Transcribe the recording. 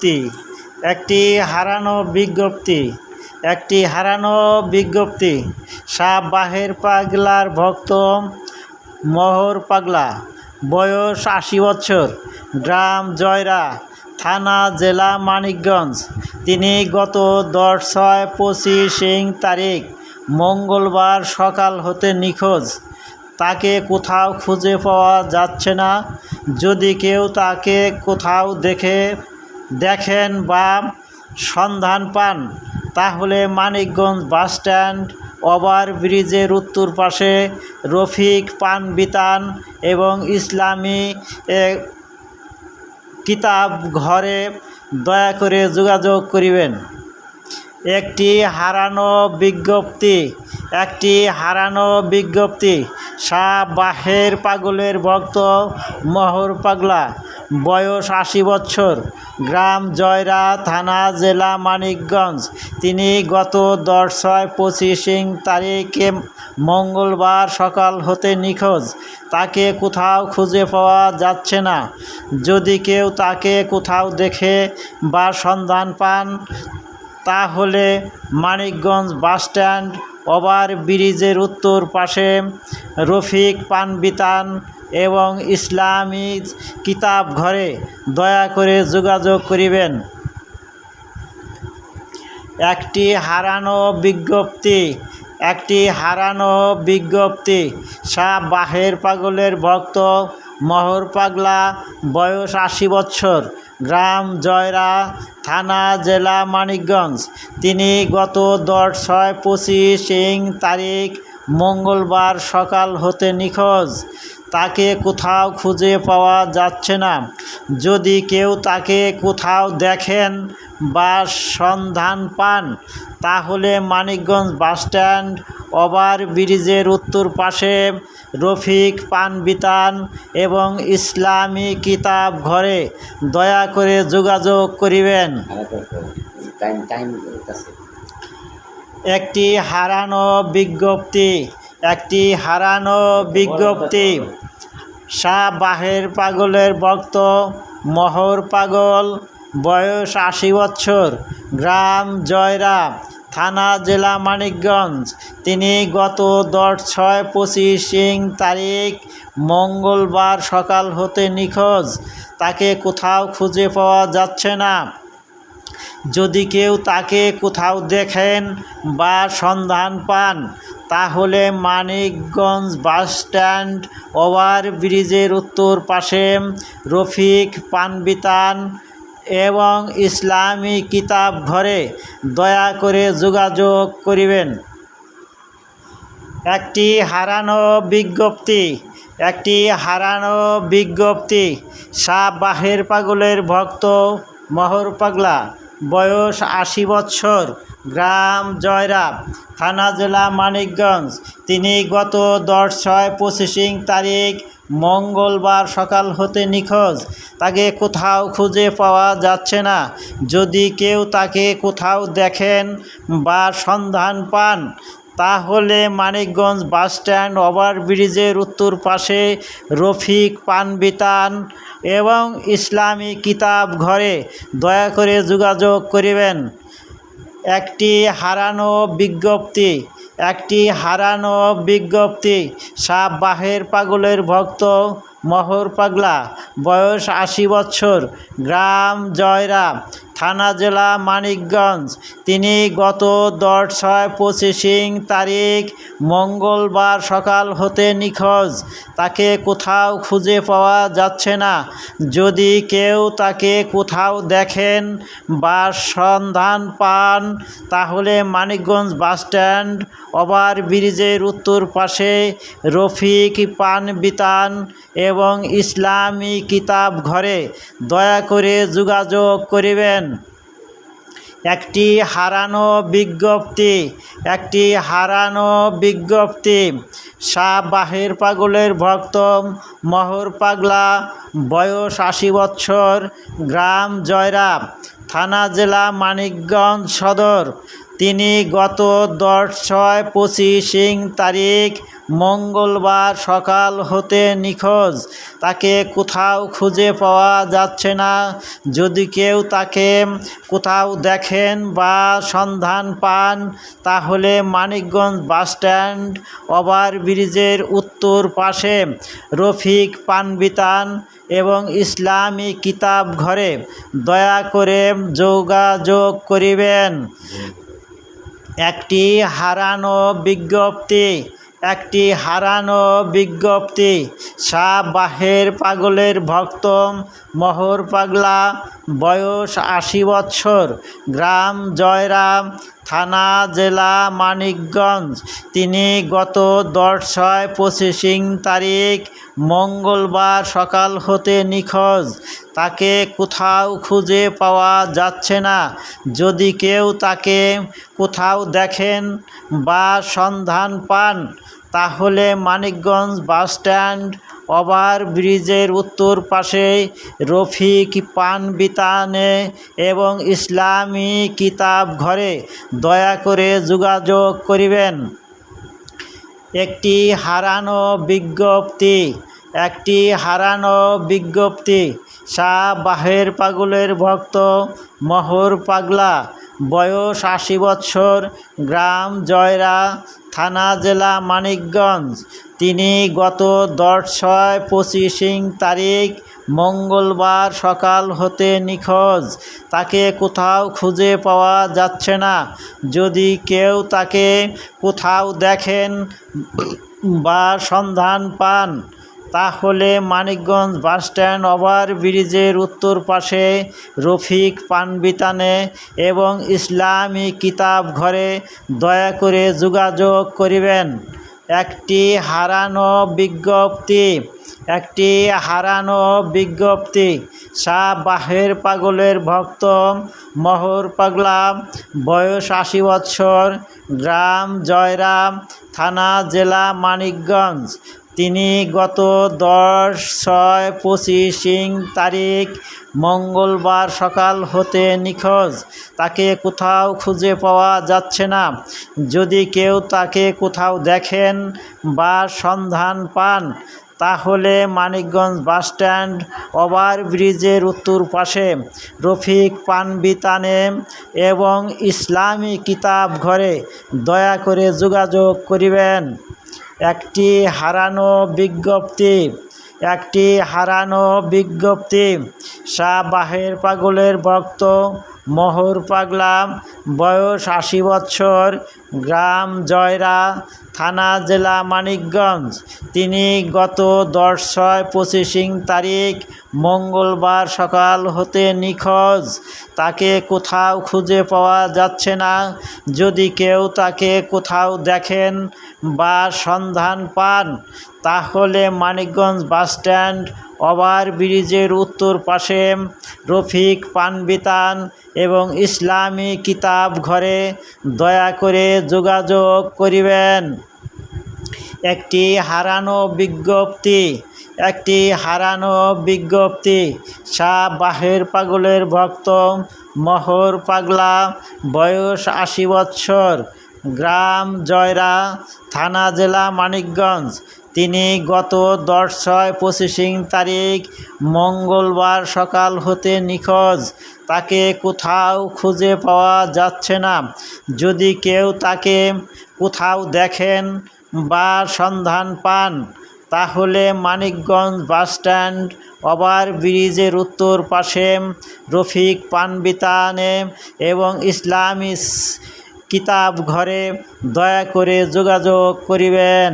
বিজ্ঞপ্তি, একটি হারানো বিজ্ঞপ্তি, একটি হারানো বিজ্ঞপ্তি, সাপ বাহের পাগলার ভক্ত মোহর পাগলা, বয়স আশি বছর, গ্রাম জয়রা, থানা জেলা মানিকগঞ্জ। তিনি গত দশ ছয় পঁচিশ তারিখ মঙ্গলবার সকাল হতে নিখোঁজ। তাকে কোথাও খুঁজে পাওয়া যাচ্ছে না। যদি কেউ তাকে কোথাও দেখে দেখেন বা সন্ধান পান। তাহলে মানিকগঞ্জ বাসস্ট্যান্ড ওভার ব্রিজের উত্তর পাশে রফিক পান বিতান এবং ইসলামী কিতাব ঘরে দয়া করে যোগাযোগ করিবেন। একটি হারানো বিজ্ঞপ্তি, একটি হারানো বিজ্ঞপ্তি। শাহ বাহের পাগলের ভক্ত মহর পাগলা। বয়স আশি বছর। গ্রাম জয়রা থানা, জেলা মানিকগঞ্জ। তিনি গত দশ ছয় পঁচিশিং তারিখে মঙ্গলবার সকাল হতে নিখোঁজ। তাকে কোথাও খুঁজে পাওয়া যাচ্ছে না। যদি কেউ তাকে কোথাও দেখে বা সন্ধান পান, তাহলে মানিকগঞ্জ বাসস্ট্যান্ড ওভার ব্রিজের উত্তর পাশে রফিক পান বিতান এবং ইসলামী কিতাব ঘরে দয়া করে যোগাযোগ করিবেন। একটি হারানো বিজ্ঞপ্তি, একটি হারানো বিজ্ঞপ্তি শাহ বাহের পাগলের ভক্ত, মহর পাগলা, বয়স আশি বছর গ্রাম জয়রা থানা, জেলা মানিকগঞ্জ। তিনি গত দশ ছয় পঁচিশ তারিখ মঙ্গলবার সকাল হতে নিখোঁজ। তাকে কোথাও খুঁজে পাওয়া যাচ্ছে না। যদি কেউ তাকে কোথাও দেখেন বা সন্ধান পান তাহলে মানিকগঞ্জ বাসস্ট্যান্ড ওভার ব্রিজের উত্তর পাশে রফিক পান বিতান এবং ইসলামী কিতাব ঘরে দয়া করে যোগাযোগ করিবেন। আছে একটি হারানো বিজ্ঞপ্তি একটি হারানো বিজ্ঞপ্তি। শাহ বাহের পাগলের ভক্ত মহর পাগল, বয়স আশি বছর গ্রাম জয়রা, থানা জেলা মানিকগঞ্জ। তিনি গত দশ ছয় পঁচিশ তারিখ মঙ্গলবার সকাল হতে নিখোঁজ। তাকে কোথাও খুঁজে পাওয়া যাচ্ছে না। যদি কেউ তাকে কোথাও দেখেন বা সন্ধান পান তাহলে মানিকগঞ্জ বাসস্ট্যান্ড ওভার ব্রিজের উত্তর পাশে রফিক পানবিতান এবং ইসলামী কিতাব ঘরে দয়া করে যোগাযোগ করিবেন। একটি হারানো বিজ্ঞপ্তি, একটি হারানো বিজ্ঞপ্তি, শাহ বাহের পাগলের ভক্ত মহর পাগলা, বয়স আশি বছর গ্রাম জয়রা থানা জেলা মানিকগঞ্জ। তিনি গত দশ ছয় পঁচিশিং তারিখ মঙ্গলবার সকাল হতে নিখোঁজ। তাকে কোথাও খুঁজে পাওয়া যাচ্ছে না। যদি কেউ তাকে কোথাও দেখেন বা সন্ধান পান, তাহলে মানিকগঞ্জ বাসস্ট্যান্ড ওভার ব্রিজের উত্তর পাশে রফিক পানবিতান এবং ইসলামী কিতাব ঘরে। দয়া করে যোগাযোগ করিবেন। একটি হারানো বিজ্ঞপ্তি, একটি হারানো বিজ্ঞপ্তি। সাপ বাহের পাগলের ভক্ত মহর পাগলা, বয়স আশি বছর, গ্রাম জয়রা থানা জেলা মানিকগঞ্জ। তিনি গত দশ ছয় পঁচিশিং তারিখ মঙ্গলবার সকাল হতে নিখোঁজ। তাকে কোথাও খুঁজে পাওয়া যাচ্ছে না। যদি কেউ তাকে কোথাও দেখেন বা সন্ধান পান, তাহলে মানিকগঞ্জ বাসস্ট্যান্ড ওভার ব্রিজের উত্তর পাশে রফিক পান বিতান এবং ইসলামী কিতাব ঘরে দয়া করে যোগাযোগ করিবেন। একটি হারানো বিজ্ঞপ্তি, একটি হারানো বিজ্ঞপ্তি। শাহ বাহের পাগলের ভক্ত মহর পাগলা, বয়স আশি বৎসর, গ্রাম জয়রা থানা জেলা মানিকগঞ্জ সদর। তিনি গত দশ ছয় পঁচিশিং তারিখ মঙ্গলবার সকাল হতে নিখোঁজ। তাকে কোথাও খুঁজে পাওয়া যাচ্ছে না। যদি কেউ তাকে কোথাও দেখেন বা সন্ধান পান, তাহলে মানিকগঞ্জ বাসস্ট্যান্ড ওভারব্রিজের উত্তর পাশে রফিক পানবিতান এবং ইসলামী কিতাব ঘরে। দয়া করে যোগাযোগ করিবেন। একটি হারানো বিজ্ঞপ্তি একটি হারানো বিজ্ঞপ্তি শাহ বাহের পাগলের ভক্ত মহর পাগলা বয়স আশি বৎসর গ্রাম জয়রাম থানা, জেলা, মানিকগঞ্জ। তিনি গত দশ ছয় পঁচিশিং তারিখ মঙ্গলবার সকাল হতে নিখোঁজ। তাকে কোথাও খুঁজে পাওয়া যাচ্ছে না। যদি কেউ তাকে কোথাও দেখেন বা সন্ধান পান, তাহলে মানিকগঞ্জ বাসস্ট্যান্ড ওভার ব্রিজের উত্তর পাশে রফিক পান বিতানে এবং ইসলামী কিতাব ঘরে দয়া করে যোগাযোগ করিবেন। একটি হারানো বিজ্ঞপ্তি, একটি হারানো বিজ্ঞপ্তি, শাহ বাহের পাগলের ভক্ত মহর পাগলা, বয়স আশি বৎসর, গ্রাম জয়রা থানা জেলা মানিকগঞ্জ। তিনি গত দশ ছয় পঁচিশিং তারিখ মঙ্গলবার সকাল হতে নিখোঁজ। তাকে কোথাও খুঁজে পাওয়া যাচ্ছে না। যদি কেউ তাকে কোথাও দেখেন বা সন্ধান পান তাহলে মানিকগঞ্জ বাসস্ট্যান্ড ওভার ব্রিজের উত্তর পাশে রফিক পানবিতানে এবং ইসলামী কিতাব ঘরে দয়া করে যোগাযোগ করিবেন। একটি হারানো বিজ্ঞপ্তি, একটি হারানো বিজ্ঞপ্তি। শাহ বাহের পাগলের ভক্ত মহর পাগলা, বয়স আশি বৎসর, গ্রাম জয়রাম থানা, জেলা মানিকগঞ্জ। তিনি গত দশ ছয় পঁচিশিং তারিখ মঙ্গলবার সকাল হতে নিখোঁজ। তাকে কোথাও খুঁজে পাওয়া যাচ্ছে না। যদি কেউ তাকে কোথাও দেখেন বা সন্ধান পান, তাহলে মানিকগঞ্জ বাসস্ট্যান্ড ওভার ব্রিজের উত্তর পাশে রফিক পানবিতানে এবং ইসলামী কিতাব ঘরে দয়া করে যোগাযোগ করিবেন। একটি হারানো বিজ্ঞপ্তি একটি হারানো বিজ্ঞপ্তি। শাহ বাহের পাগলের ভক্ত মহর পাগলা, বয়স আশি বৎসর, গ্রাম জয়রা, থানা জেলা মানিকগঞ্জ। তিনি গত দশ ছয় পঁচিশিং তারিখ মঙ্গলবার সকাল হতে নিখোঁজ। তাকে কোথাও খুঁজে পাওয়া যাচ্ছে না। যদি কেউ তাকে কোথাও দেখেন বা সন্ধান পান, তাহলে মানিকগঞ্জ বাসস্ট্যান্ড ওভার ব্রিজের উত্তর পাশে রফিক পানবিতান এবং ইসলামী কিতাব ঘরে দয়া করে যোগাযোগ করিবেন। একটি হারানো বিজ্ঞপ্তি, একটি হারানো বিজ্ঞপ্তি, শাহ বাহের পাগলের ভক্ত মহর পাগলা, বয়স আশি বৎসর, গ্রাম জয়রা, থানা জেলা মানিকগঞ্জ তিনি গত দশ ছয় পঁচিশিং তারিখ মঙ্গলবার সকাল হতে নিখোঁজ। তাকে কোথাও খুঁজে পাওয়া যাচ্ছে না। যদি কেউ তাকে কোথাও দেখেন বা সন্ধান পান, তাহলে মানিকগঞ্জ বাসস্ট্যান্ড ওভার ব্রিজের উত্তর পাশে রফিক পানবিতানে এবং ইসলামী কিতাব ঘরে দয়া করে যোগাযোগ করিবেন।